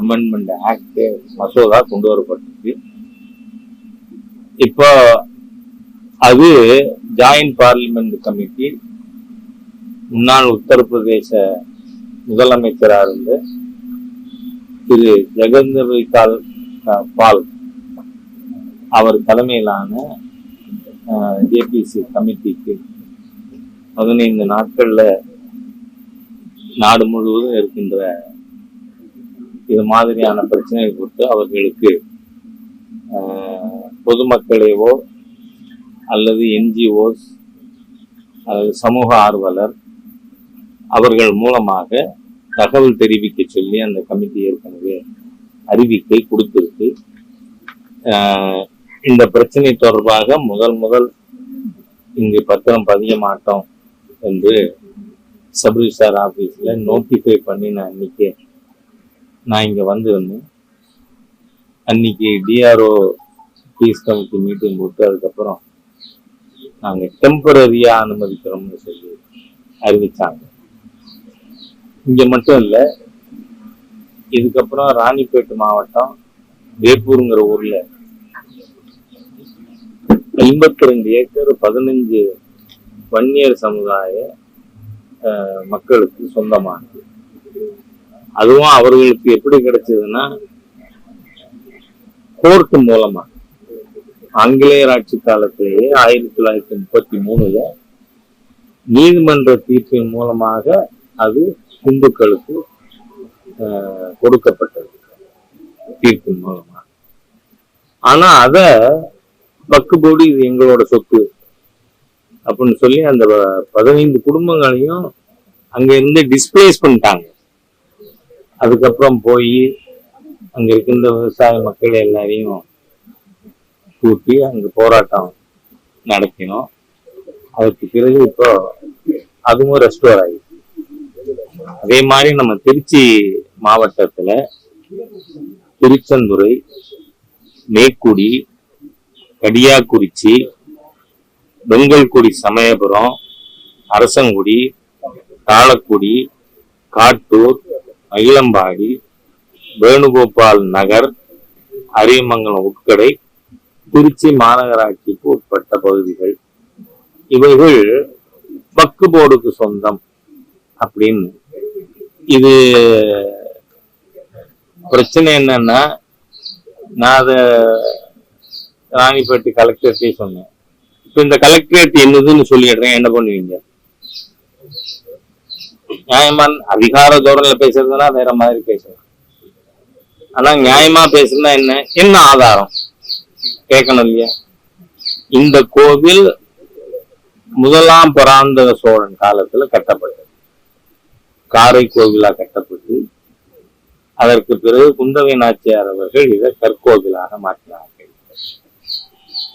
Amendment act மசோதா கொண்டு வரப்பட்டிருக்கு. இப்போ அது ஜாயிண்ட் பார்லிமெண்ட் கமிட்டி முன்னாள் உத்தரப்பிரதேச முதலமைச்சராக இருந்த திரு ஜெகந்தர் கால் பால் அவர் தலைமையிலான ஜேபிசி கமிட்டிக்கு பதினைந்து நாட்கள்ல நாடு முழுவதும் இருக்கின்ற இது மாதிரியான பிரச்சனைகள் குறித்து அவர்களுக்கு பொதுமக்களையோ அல்லது என்ஜிஓஸ் அல்லது சமூக ஆர்வலர் அவர்கள் மூலமாக தகவல் தெரிவிக்க சொல்லி அந்த கமிட்டி ஏற்கனவே அறிவிக்கை கொடுத்திருக்கு. இந்த பிரச்சனை தொடர்பாக முதல் முதல் இங்கு பத்திரம் பதிய மாட்டோம் என்று சப்ரிஜிஸ்டார் ஆஃபீஸில் நோட்டிஃபை பண்ணி நான் அன்னைக்கு நான் இங்கே வந்திருந்தேன் அன்னைக்கு டிஆர்ஓ பீஸ் கமிட்டி மீட்டிங் போட்டு அதுக்கப்புறம் நாங்கள் டெம்பரரியாக அனுமதிக்கிறோம்னு சொல்லி அறிவிச்சாங்க. இங்கே மட்டும் இல்லை இதுக்கப்புறம் ராணிப்பேட்டு மாவட்டம் வேப்பூருங்கிற ஊர்ல ஐம்பத்தி ரெண்டு ஏக்கர் பதினஞ்சு வன்னியர் சமுதாய மக்களுக்கு சொந்தமானது. அதுவும் அவர்களுக்கு எப்படி கிடைச்சதுன்னா கோர்ட் மூலமா. ஆங்கிலேயர் ஆட்சி காலத்திலேயே ஆயிரத்தி தொள்ளாயிரத்தி முப்பத்தி மூணுல நீதிமன்ற தீர்ப்பின் மூலமாக அது இந்துக்களுக்கு அஹ், கொடுக்கப்பட்டது. தீர்ப்பின் மூலமா. ஆனா அத பக்குபோடு இது எங்களோட சொத்து அப்படின்னு சொல்லி அந்த பதினைந்து குடும்பங்களையும் அங்க இருந்து டிஸ்பிளேஸ் பண்ணிட்டாங்க அதுக்கப்புறம் போய் அங்கே இருக்கின்ற விவசாய மக்கள் எல்லாரையும் கூட்டி அங்கே போராட்டம் நடத்தினோம். அதுக்கு பிறகு இப்போ அதுவும் ரெஸ்டோர் ஆகிடுச்சு அதே மாதிரி நம்ம திருச்சி மாவட்டத்தில் திருச்செந்துறை மேக்குடி கடியாக்குறிச்சி வெங்கல்குடி சமயபுரம் அரசங்குடி தாளக்குடி காட்டூர் அகிலம்பாடி வேணுகோபால் நகர் அரியமங்கலம் உட்கடை திருச்சி மாநகராட்சிக்கு உட்பட்ட பகுதிகள். இவைகள் பக்கு போர்டுக்கு சொந்தம் அப்படின்னு இது பிரச்சனை என்னன்னா நான் அதை ராணிப்பேட்டை கலெக்டர்கிட்டே சொன்னேன். இப்போ இந்த கலெக்டரேட் என்னதுன்னு சொல்லிடுறேன். என்ன பண்ணுவீங்க? நியாயமான அதிகார தோரணையில பேசுறதுன்னா வேற மாதிரி பேசலாம் ஆனா நியாயமா பேசுறதுனா என்ன? என்ன ஆதாரம்? கேட்கணும் இல்லையா? இந்த கோவில் முதலாம் பராந்தக சோழன் காலத்துல கட்டப்பட்டது. காரை கோவிலா கட்டப்பட்டு அதற்கு பிறகு குந்தவை நாச்சியார் அவர்கள் இதை கற்கோவிலாக மாற்றினார்கள்.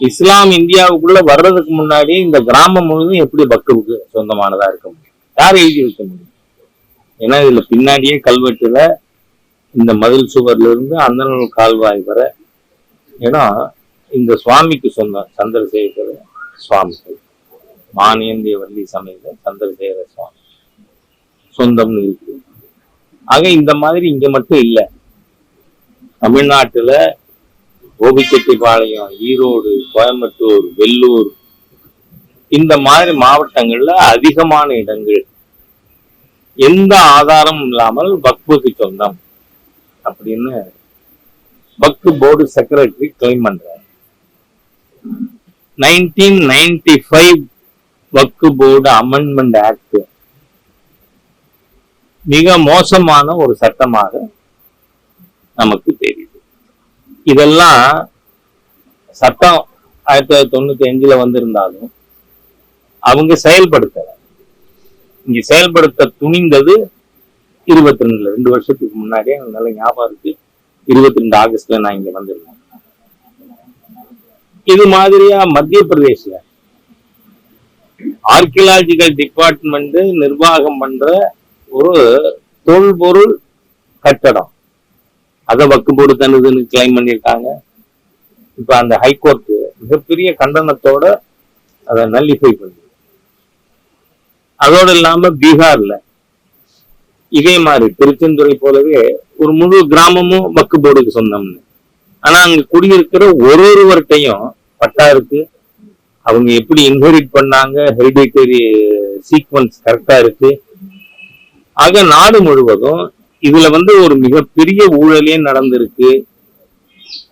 இஸ்லாம் இந்தியாவுக்குள்ள வர்றதுக்கு முன்னாடி இந்த கிராமம் முழுவதும் எப்படி பக்துக்கு சொந்தமானதா இருக்க முடியும்? யார் எழுதி வைக்க முடியும்? ஏன்னா இதுல பின்னாடியே கல்வெட்டுல இந்த மதில் சுவர்ல இருந்து அந்தனூர் கால்வாய் வர ஏன்னா இந்த சுவாமிக்கு சொன்ன சந்திரசேகர சுவாமிகள் மானியந்திய வள்ளி சமயத்த சந்திரசேகர சுவாமி. சொந்தம்னு இருக்கு. ஆக இந்த மாதிரி இங்க மட்டும் இல்லை. தமிழ்நாட்டுல கோபிச்செட்டிப்பாளையம் ஈரோடு கோயம்புத்தூர் வெள்ளூர் இந்த மாதிரி மாவட்டங்கள்ல அதிகமான இடங்கள் எந்த ஆதாரமும் இல்லாமல் வக்புக்கு சொந்தம். அப்படின்னு வக்பு போர்டு செக்ரட்டரி கிளைம் பண்றாரு. Nineteen ninety five Waqf board amendment act மிக மோசமான ஒரு சட்டமாக நமக்கு தெரியுது. இதெல்லாம் சட்டம் ஆயிரத்தி தொள்ளாயிரத்தி தொண்ணூத்தி அஞ்சுல வந்திருந்தாலும் அவங்க செயல்படுத்த இங்க செயல்படுத்த துணிந்தது இருபத்தி ரெண்டுல ரெண்டு வருஷத்துக்கு முன்னாடியே நல்ல ஞாபகம் இருக்கு. இருபத்தி ரெண்டு ஆகஸ்ட்ல நான் இங்க வந்திருந்தேன். இது மாதிரியா மத்திய பிரதேச ஆர்கியலாஜிக்கல் டிபார்ட்மெண்ட் நிர்வாகம் பண்ற ஒரு தொல்பொருள் கட்டடம். அதை வக்கும்போடு தனதுன்னு கிளைம் பண்ணியிருக்காங்க. இப்ப அந்த ஹைகோர்ட் மிகப்பெரிய கண்டனத்தோட அதை நல்லிஃபை பண்ணி அதோடு இல்லாம பீகார்ல இதே மாதிரி திருச்செந்துறை போலவே ஒரு முழு கிராமமும் வக்கு போர்டுக்கு சொந்தம்னு. ஆனா அங்க குடியிருக்கிற ஒரு ஒருவர்கிட்டையும் பட்டா இருக்கு. அவங்க எப்படி இன்ஹெரிட் பண்ணாங்க ஹெரிடிட்டரி சீக்வன்ஸ் கரெக்டா இருக்கு. ஆக நாடு முழுவதும் இதுல வந்து ஒரு மிகப்பெரிய ஊழலே நடந்திருக்கு.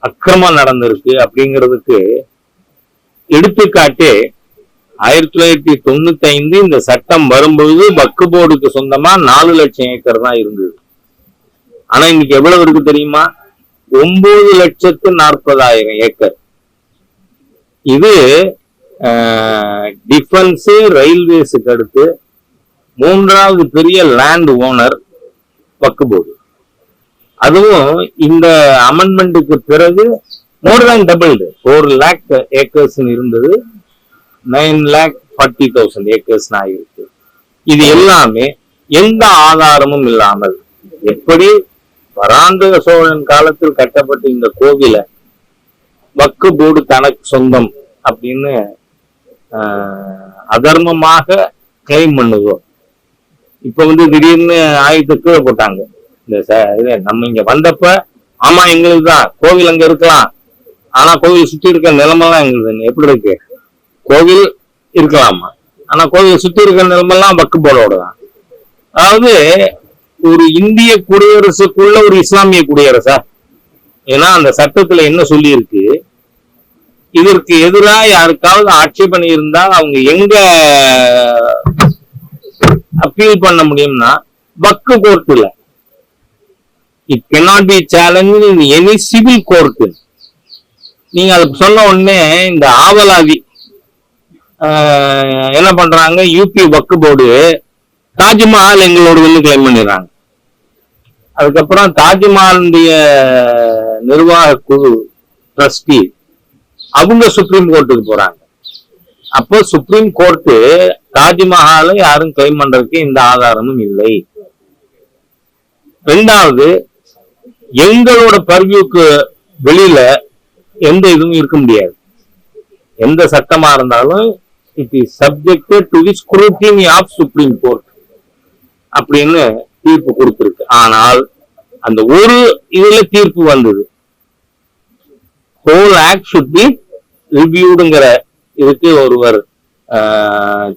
அக்கிரமா நடந்திருக்கு அப்படிங்கிறதுக்கு எடுத்துக்காட்டே ஆயிரத்தி தொள்ளாயிரத்தி தொண்ணூத்தி ஐந்து இந்த சட்டம் வரும்பொழுது வக்கு போர்டுக்கு சொந்தமா நாலு லட்சம் ஏக்கர் தான் இருந்தது. ஆனா இன்னைக்கு எவ்வளவு இருக்கு தெரியுமா? ஒன்பது லட்சத்து நாற்பதாயிரம் ஏக்கர். இது டிஃபென்ஸ் ரயில்வேஸுக்கு அடுத்து மூன்றாவது பெரிய லேண்ட் ஓனர் வக்கு போர்டு. அதுவும் இந்த அமெண்ட்மெண்ட்டுக்கு பிறகு more than doubled four lakh acres இருந்தது. Nine lakh forty thousand acres ஆகிருக்கு இது எல்லாமே எந்த ஆதாரமும் இல்லாமல் எப்படி வராந்தக சோழன் காலத்தில் கட்டப்பட்ட இந்த கோவில வக்கு போடு தனக்கு சொந்தம் அப்படின்னு ஆஹ், அதர்மமாக கிளைம் பண்ணுதோ? இப்ப வந்து திடீர்னு ஆயுதத்தை கீழே போட்டாங்க. இந்த இது நம்ம இங்க வந்தப்ப ஆமா எங்களுக்கு தான் கோவில் அங்க இருக்கலாம். ஆனா கோவில் சுத்தி இருக்க நிலமெல்லாம் எங்களுக்கு எப்படி இருக்கு? கோவில் இருக்கலாமா. ஆனா கோவில் சுத்தி இருக்கிற நிலமெல்லாம் வக்கு போர்டோட தான். அதாவது ஒரு இந்திய குடியரசுக்குள்ள ஒரு இஸ்லாமிய குடியரசா? ஏன்னா அந்த சட்டத்துல என்ன சொல்லியிருக்கு? இதற்கு எதிராக யாருக்காவது ஆட்சேபணி இருந்தால் அவங்க எங்க அப்பீல் பண்ண முடியும்னா வக்கு கோர்ட்டுல. It cannot be challenge in any civil court நீங்க அதை சொன்ன உடனே இந்த ஆவலாதி என்ன பண்றாங்க? யூபி வக்கு போர்டு தாஜ்மஹால் எங்களோட வந்து கிளைம் பண்ணிடுறாங்க. அதுக்கப்புறம் தாஜ்மஹாலுடைய நிர்வாக குழு ட்ரஸ்டி அவங்க சுப்ரீம் கோர்ட்டுக்கு போறாங்க. அப்போ சுப்ரீம் கோர்ட்டு தாஜ்மஹாலை யாரும் கிளைம் பண்றதுக்கு எந்த ஆதாரமும் இல்லை. ரெண்டாவது எங்களோட பர்வியூக்கு வெளியில எந்த இதுவும் இருக்க முடியாது. எந்த சட்டமா இருந்தாலும் it is subjected to the scrutiny of Supreme Court அப்படின்னு தீர்ப்பு கொடுத்திருக்கு. ஆனால் அந்த ஒரு இதுல தீர்ப்பு வந்தது. ஹோல் ஆக்ட் ஷுட் பி ரிவ்யூடுங்கிற இதுக்கு ஒருவர்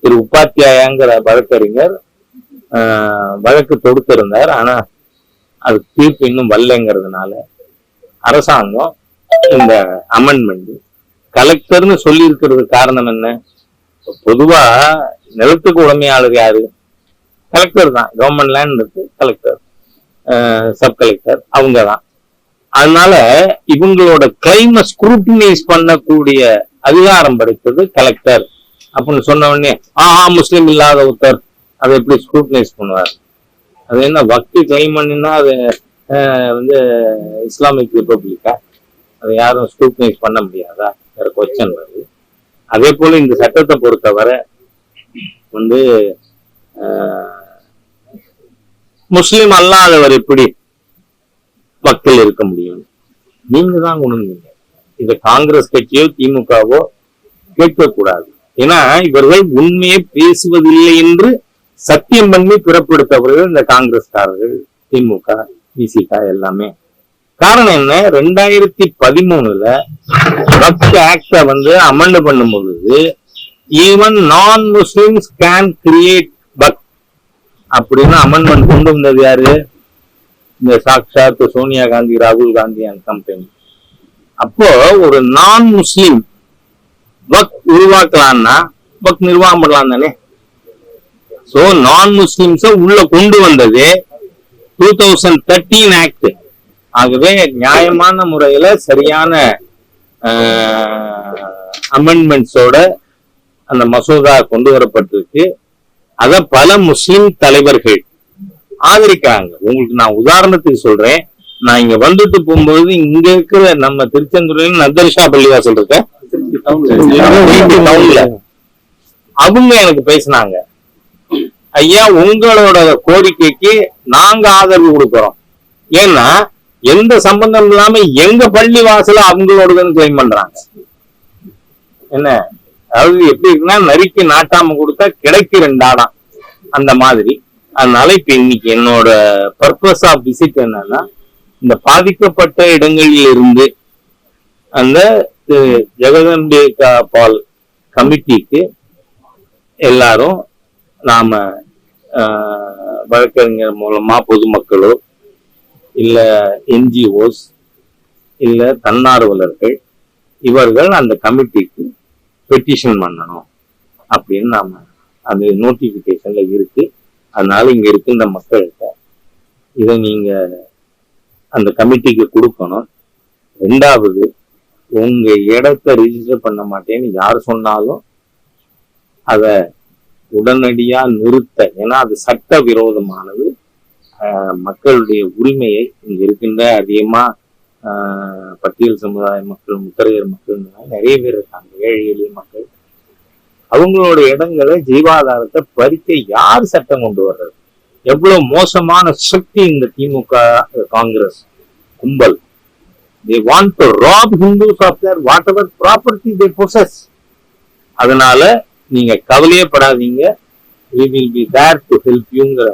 திரு உபாத்தியாயங்கிற வழக்கறிஞர் ஆஹ், வழக்கு தொடுத்திருந்தார். ஆனா அது தீர்ப்பு இன்னும் வரலைங்கிறதுனால அரசாங்கம் இந்த அமெண்ட்மெண்ட் கலெக்டர்னு சொல்லி இருக்கிறது காரணம் என்ன? பொதுவா நிலத்துக்கு உடைமையாளர் யாரு? கலெக்டர் தான். கவர்மெண்ட் லேண்ட் இருக்கு கலெக்டர் சப் கலெக்டர் அவங்க தான். அதனால இவங்களோட கிளைம ஸ்க்ரூட்டினைஸ் பண்ணக்கூடிய அதிகாரம் படைத்தது கலெக்டர் அப்படின்னு சொன்ன உடனே ஆஹா முஸ்லீம் இல்லாத ஒருத்தர் அதை எப்படி ஸ்க்ரூட்டினைஸ் பண்ணுவார்? அது என்ன வக்தி கிளைம் பண்ணினா அது வந்து இஸ்லாமிக் ரிப்பப்ளிக்கா அதை யாரும் ஸ்க்ரூட்டினைஸ் பண்ண முடியாதா? வேற கொஸ்டின் வருது அதே போல இந்த சட்டத்தை பொறுத்தவரை வந்து முஸ்லீம் அல்லாதவர் எப்படி மக்கள் இருக்க முடியும்? நீங்க தான் உணர்ந்தீங்க. இத காங்கிரஸ் கட்சியோ திமுகவோ கேட்கக்கூடாது. ஏன்னா இவர்கள் உண்மையை பேசுவதில்லை என்று சத்தியம் பண்ணி பிறப்படுத்தவர்கள் இந்த காங்கிரஸ்காரர்கள் திமுக விசிக எல்லாமே. காரணம் என்ன? ரெண்டாயிரத்தி பதிமூணுல வக்ஃப் ஆக்ட வந்து அமெண்ட் பண்ணும் பொழுது even non Muslims can create bug அப்படின்னு அமெண்ட்மெண்ட் கொண்டு வந்தது யாரு? இந்த சாக்ஷாத் சோனியா காந்தி ராகுல் காந்தி அண்ட் கம்பெனி அப்போ ஒரு நான் முஸ்லிம் பக் உருவாக்கலாம்னா பக் நிர்வாகம் பண்ணலாம் தானே? சோ நான் முஸ்லிம்ஸ உள்ள கொண்டு வந்தது டூ தௌசண்ட் தேர்ட்டீன் ஆக்ட் ஆகவே நியாயமான முறையில சரியான அமெண்ட்மெண்ட்ஸோட அந்த மசோதா கொண்டு வரப்பட்டிருக்கு. அத பல முஸ்லிம் தலைவர்கள் ஆதரிக்கிறாங்க. உங்களுக்கு நான் உதாரணத்துக்கு சொல்றேன். நான் இங்க வந்துட்டு போகும்போது இங்க இருக்கிற நம்ம திருச்செந்தூரில் நந்தர்ஷா பள்ளிவாசல் இருக்க. டவுன்ல அவங்க எனக்கு பேசினாங்க. ஐயா உங்களோட கோரிக்கைக்கு நாங்க ஆதரவு கொடுக்கிறோம். ஏன்னா எந்த சம்பந்தம் இல்லாம எங்க பள்ளி வாசல அவங்களோடதுன்னு கிளைம் பண்றாங்க. என்ன? அதாவது எப்படி இருக்குன்னா நரிக்கு நாட்டாம கொடுத்தா கிடைக்கு ரெண்டாடாம் அந்த மாதிரி. அதனால இப்ப இன்னைக்கு என்னோட பர்பஸ் ஆஃப் விசிட் என்னன்னா இந்த பாதிக்கப்பட்ட இடங்களில் இருந்து அந்த திரு ஜெகதம்பிகா பால் கமிட்டிக்கு எல்லாரும் நாம ஆஹ், வழக்கறிஞர் மூலமா பொதுமக்களோ இல்லை என்ஜிஓஸ் இல்லை தன்னார்வலர்கள் இவர்கள் அந்த கமிட்டிக்கு பெட்டிஷன் பண்ணணும் அப்படின்னு நாம அது இருக்குது இருக்கு. அதனால இங்க இருக்கின்ற மக்கள்கிட்ட. இதை நீங்க அந்த கமிட்டிக்கு கொடுக்கணும். ரெண்டாவது உங்க இடத்த ரிஜிஸ்டர் பண்ண மாட்டேன்னு யார் சொன்னாலும் அதை உடனடியா நிறுத்த. ஏன்னா அது சட்ட விரோதமானது மக்களுடைய உரிமையை இங்க இருக்கின்ற அதிகமா ஆஹ் பட்டியல் சமுதாய மக்கள் முத்தரையர் மக்கள் நிறைய பேர் இருக்காங்க. ஏழை எளிய மக்கள். அவங்களோட இடங்களை ஜீவாதாரத்தை பறிக்க யார் சட்டம் கொண்டு வர்றது? எவ்வளவு மோசமான சக்தி இந்த திமுக காங்கிரஸ் கும்பல். They want to rob Hindus of their whatever property they possess. அதனால நீங்க கவலையே படாதீங்க we will be there to help யூங்கிற